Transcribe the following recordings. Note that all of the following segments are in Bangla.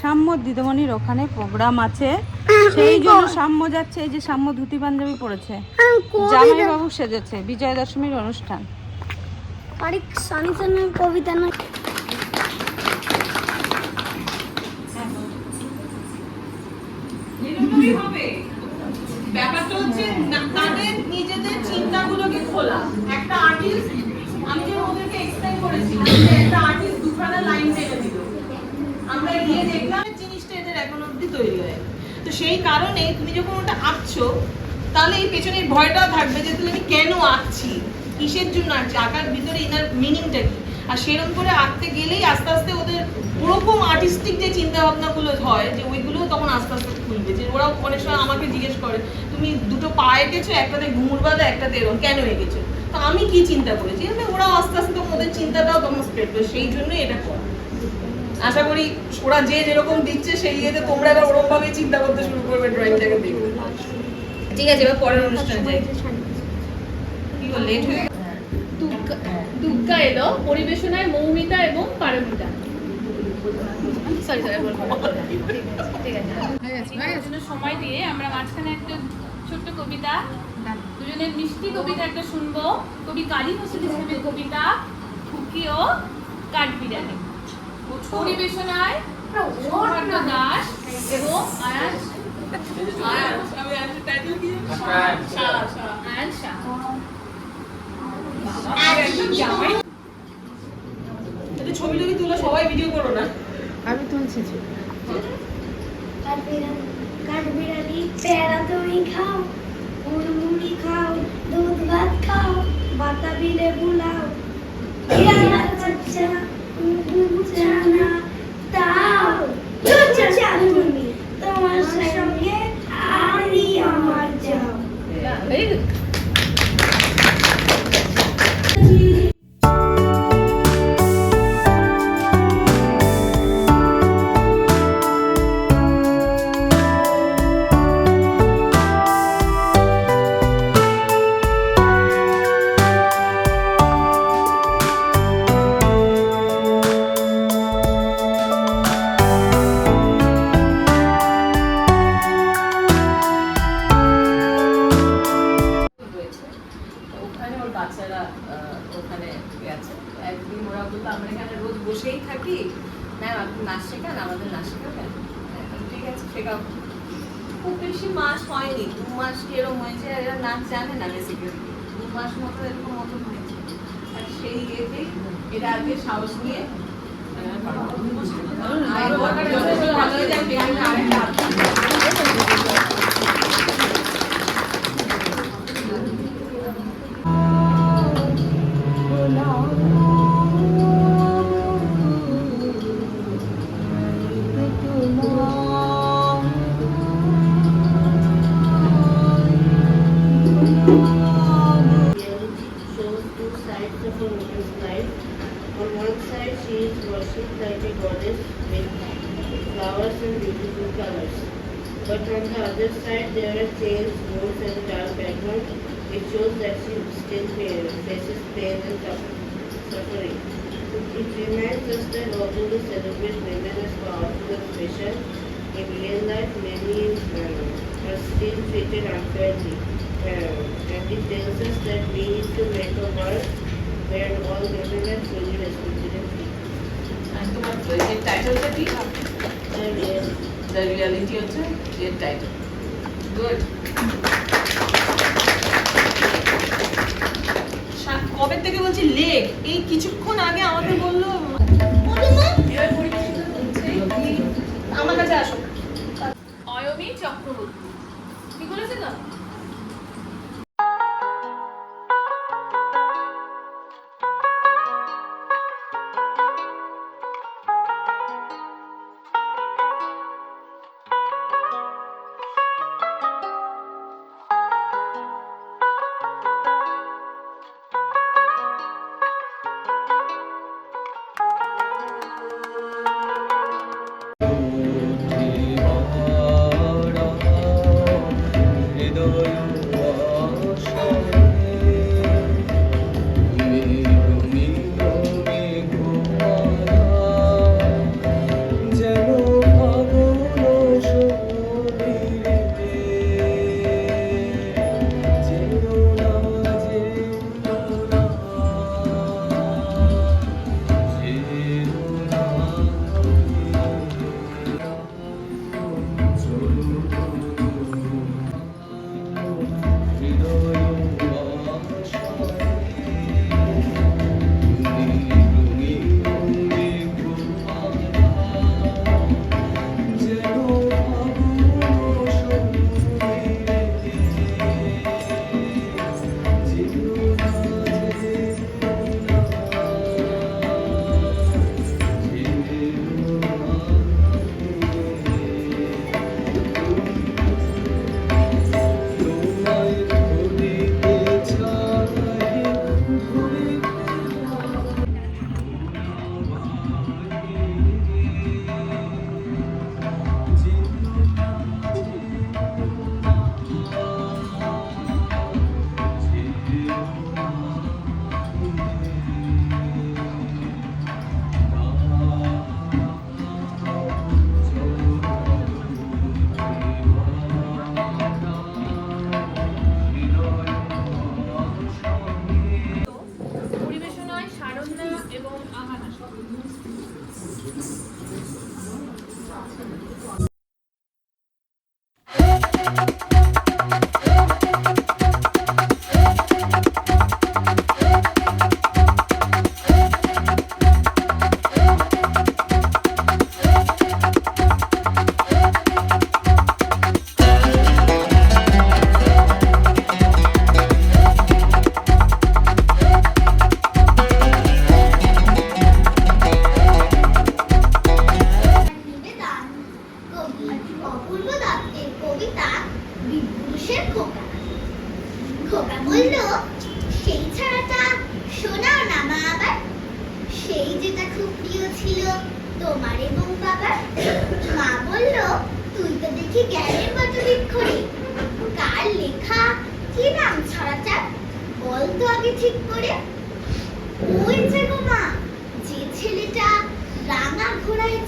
সাম্য দিদিমণির ওখানে প্রোগ্রাম আছে। সেই জন্য সাম্য যাচ্ছে এই যে সাম্য ধুতি পাঞ্জাবি পরেছে। জামাই বাবু সেজেছে বিজয়া দশমীর অনুষ্ঠান আরেক সানি সানি কবিতা না ব্যাপারটা হচ্ছে তাদের নিজেদের চিন্তাগুলোকে খোলা। একটা আর্টিস্ট আমি যে ওদেরকে এক্সপ্লেন করেছিলাম যে একটা আর্টিস্ট দুখানা লাইন টেনে দিল আমরা গিয়ে দেখলাম জিনিসটা এদের এখন অবধি তৈরি হয় তো সেই কারণে তুমি যখন ওটা আঁকছো, তাহলে এই পেছনের ভয়টাও থাকবে যে তুমি কেন আঁকছি? কিসের জন্য আঁকছি? আঁকার ভিতরে ইনার মিনিংটা কি? আর সেরকম করে আঁকতে গেলেই আস্তে আস্তে ওদের ওরকম আর্টিস্টিক যে চিন্তা ভাবনাগুলো হয়, যে ওইগুলো তখন আস্তে আস্তে খুলবে। যে ওরা অনেক সময় আমাকে জিজ্ঞেস করে, তুমি দুটো পা এঁকেছো, একটাতে ঘুমুর বাঁধা, একটাতে এরকম কেন এঁকেছো? তো আমি কি চিন্তা করেছি? ওরাও আস্তে আস্তে তখন ওদের চিন্তাটাও তখন স্প্রেড করে। সেই জন্যই এটা করা। আশা করি ওরা যে যেরকম দিচ্ছে সেই ইয়েতে তোমরা এবার ওরকম ভাবেই চিন্তা করতে শুরু করবে ড্রয়িংটাকে দেখবে ঠিক আছে এবার পরের অনুষ্ঠানে যাই। কি লেট হয়ে দুগ্গা- এলো পরিবেশনায় মৌমিতা এবং পারমিতা। সরি সরি ঠিক আছে এর সময় দিয়ে আমরা মাঝখানে একটা ছোট্ট কবিতা দুজনের মিষ্টি কবিতা একটা শুনব। কবি কালী হোসেন ইসলামের কবিতা খুকি ও কাঠবিড়ালি। পরিবেশনায় সৌভাগ্য দাস এবং আয়াস আয়াস আমি আজকে title কি? জানো? আয়ান। শাহ, শাহ। আয়ান শাহ। একটু ছবি টবি তুলো সবাই ভিডিও করো না। কাঠবিড়ালি কাঠবিড়ালি প্যারা তুমি খাও মুড়মুড়ি খাও দুধ ভাত খাও বাতাবি লেবু লাও। পেয়ারা তোমার সঙ্গে আরি আমার যাও। আছে খুব বেশি মাস হয়নি দু মাস এরকম হয়েছে এরা নাচ জানে না বেসিক্যালি দু মাস মতো এরকম মতো হয়েছে। আর সেই ইয়েতেই এটা আগে সাহস নিয়ে ভালো she is worshipped like a goddess with flowers and beautiful colors. But on the other side, there are chains, wounds, and dark background, which shows that she still fa- faces pain and suff- suffering. It reminds us that although we celebrate women as powerful and special, in real life, many uh, are still treated unfairly. Uh, and it tells us that we need to make a world where all women are truly respected এর টাইটেলটা কি দ্য রিয়ালিটি হচ্ছে এর টাইটেল গুড কবে থেকে বলছি লেখ এই কিছুক্ষণ আগে আমাকে বলল আমার কাছে আসো। অয়মী চক্রবর্তী। ঠিক বলেছে তো?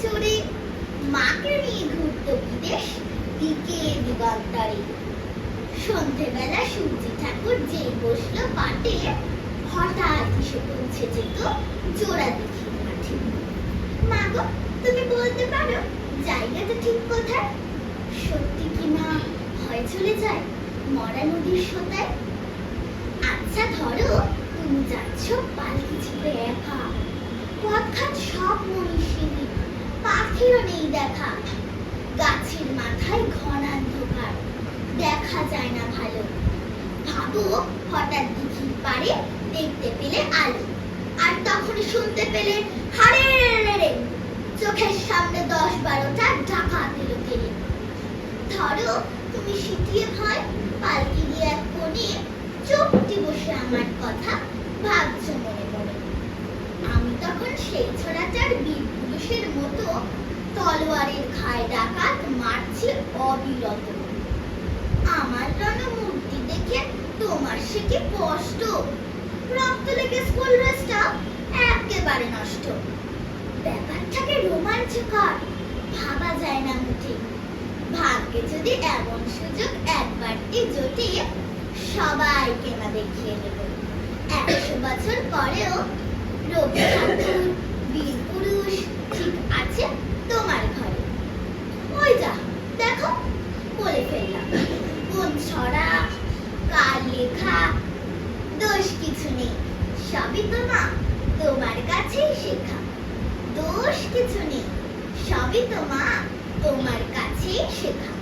চড়ে মাকে নিয়ে ঘুরত বিদেশ, দিকে দিগন্তরে। সন্ধেবেলা সূর্যি ঠাকুর যে বসল পাটে, হঠাৎ এসে পৌঁছে যেত জোড়া দেখি মাঠে। মা গো, তুমি বলতে পারো জায়গাটা ঠিক কোথায়? সত্যি কি না হয় চলে যায় মরা নদীর সোতায়? আচ্ছা ধরো, তুমি যাচ্ছ পালকি চেপে একা। পথঘাট সব মনীষিনী পাখিরও নেই দেখা। গাছের মাথায় ঘন অন্ধকার দেখা যায় না ভালো। ভাবো, হঠাৎ দিঘির পারে দেখতে পেলে আলো। আর তখন শুনতে পেলে, হারে, রে চোখের সামনে দশ বারোটা ডাকাত এলো কেড়ে ধরো, তুমি সিটিয়ে ভয়, পালকি দিয়ে এক কোণে চুপটি বসে আমার কথা ভাবছ মনে মনে। আমি তখন সেই ছড়াটার বীর পুরুষের মতো তলোয়ারের খায় ডাকাত মারছি অবিরত। আমার রণমূর্তি দেখে তোমার সে কি কষ্ট? রক্ত লেগে স্কুল ড্রেসটা একেবারে নষ্ট। ব্যাপারটাকে রোমাঞ্চকর ভাবা যায় না মুঠে। ভাগ্যে যদি এমন সুযোগ একবারটি জোটে সবাইকে না দেখিয়ে দেব একশো বছর পরেও রবি বীর পুরুষ ঠিক আছে তোমার ঘরে। ওই যা, দেখো, বলে ফেললাম। কোন ছড়া, কার লেখা, দোষ কিছু নেই। সবই তো মা, তোমার কাছেই শেখা। দোষ কিছু নেই, সবই তো মা, তোমার কাছেই শেখা।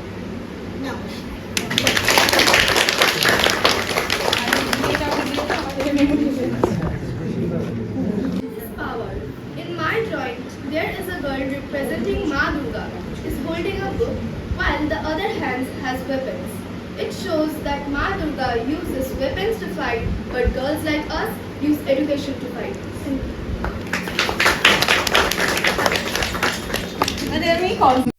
নমস্কার। There is a girl representing Ma Durga is holding a book while the other hand has weapons. It shows that Ma Durga uses weapons to fight, but girls like us use education to fight. Thank you. Let me call.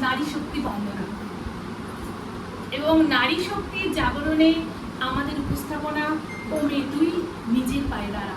নারী শক্তি বন্দনা। এবং নারী শক্তির জাগরণে আমাদের উপস্থাপনা ও মৃত্যুই নিজের পায়ে দাঁড়া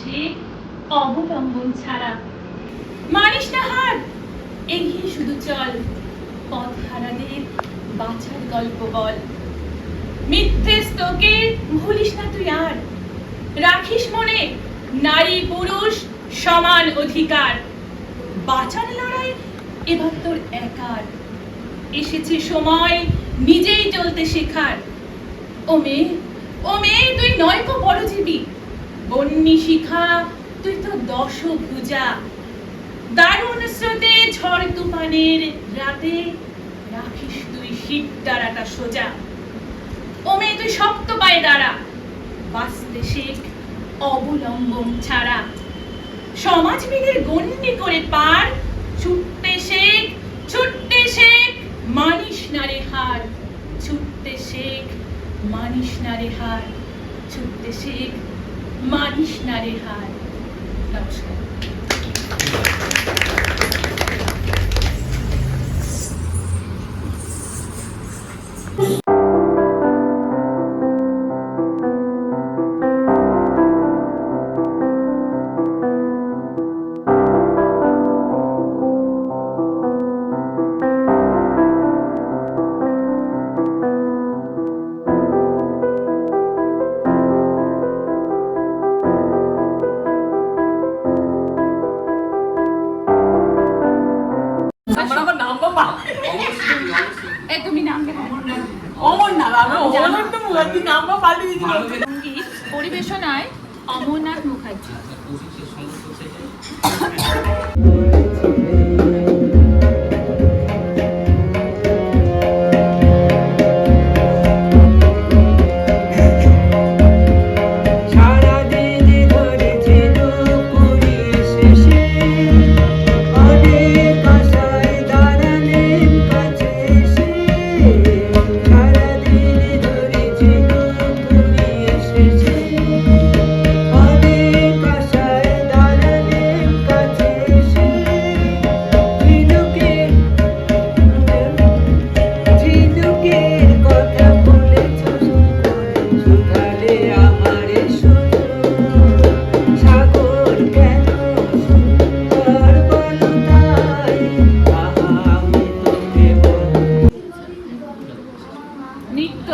শেখ অবলম্বন ছাড়া। মানিস না হার, এগিয়ে শুধু চল। পথ হারাদের বাছার গল্প বল। মিথ্যে স্তোকে ভুলিস না তুই আর। রাখিস মনে নারী পুরুষ সমান অধিকার। বাঁচার লড়াই এবার তোর একার। এসেছে সময় নিজেই চলতে শেখার। ও মেয়ে ও মেয়ে, তুই নয় কো পরজীবী বন্যি শিখা, তুই তো দশ ভুজা দারুণ স্রোতে ঝড় তুফানের রাতে রাখিস তুই শিব দাঁড়াটা সোজা। ও মেয়ে তুই শক্ত পায়ে দাঁড়া। বাঁচতে শেখ অবলম্বন ছাড়া। সমাজবিদের গণ্যি করে পার। ছুটতে শেখ ছুটতে শেখ, মানিস না রে হার। ছুটতে শেখ, মানিস না রে হার। ছুটতে শেখ মানিস না রে হার নমস্কার। নৃত্য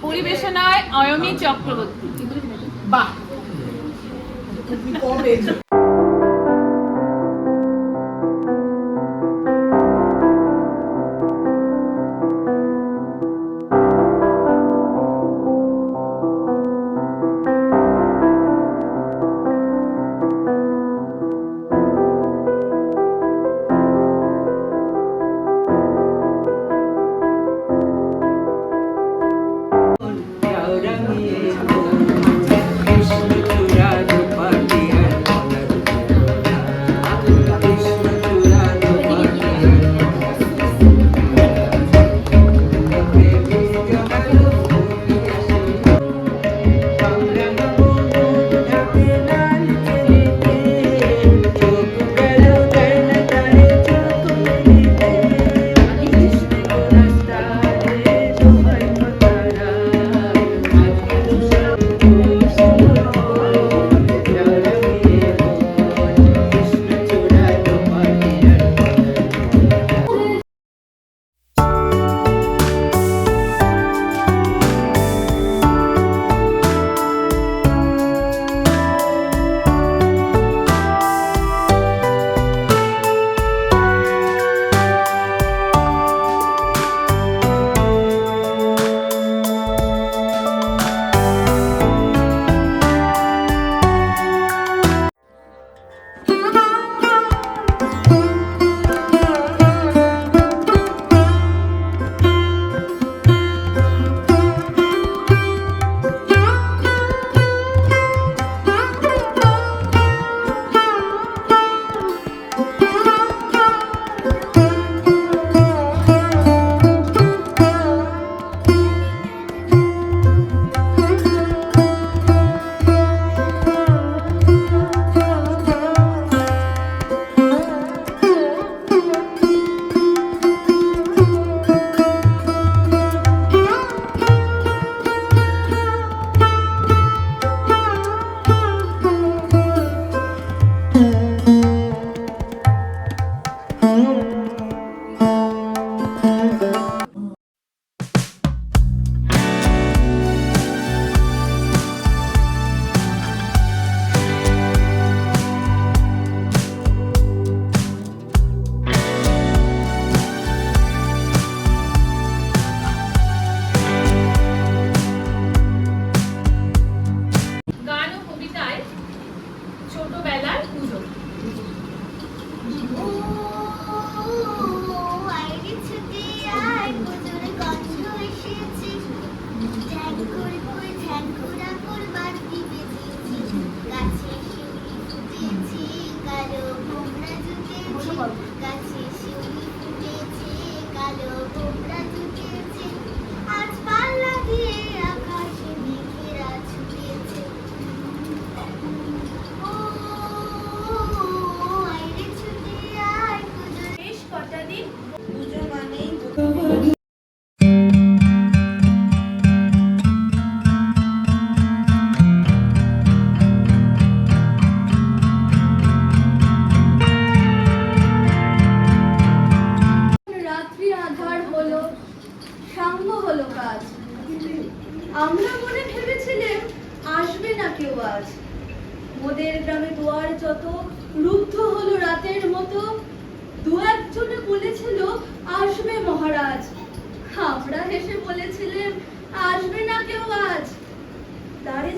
পরিবেশনায় অয়মী চক্রবর্তী। বাহ।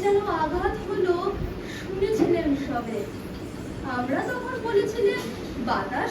যেন আঘাত হলো শুনেছিলেন সবে। আমরা তখন বলেছিলাম বাতাস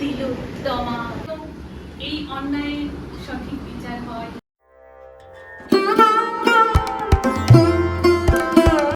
তিলোত্তমা এই অন্যায়ের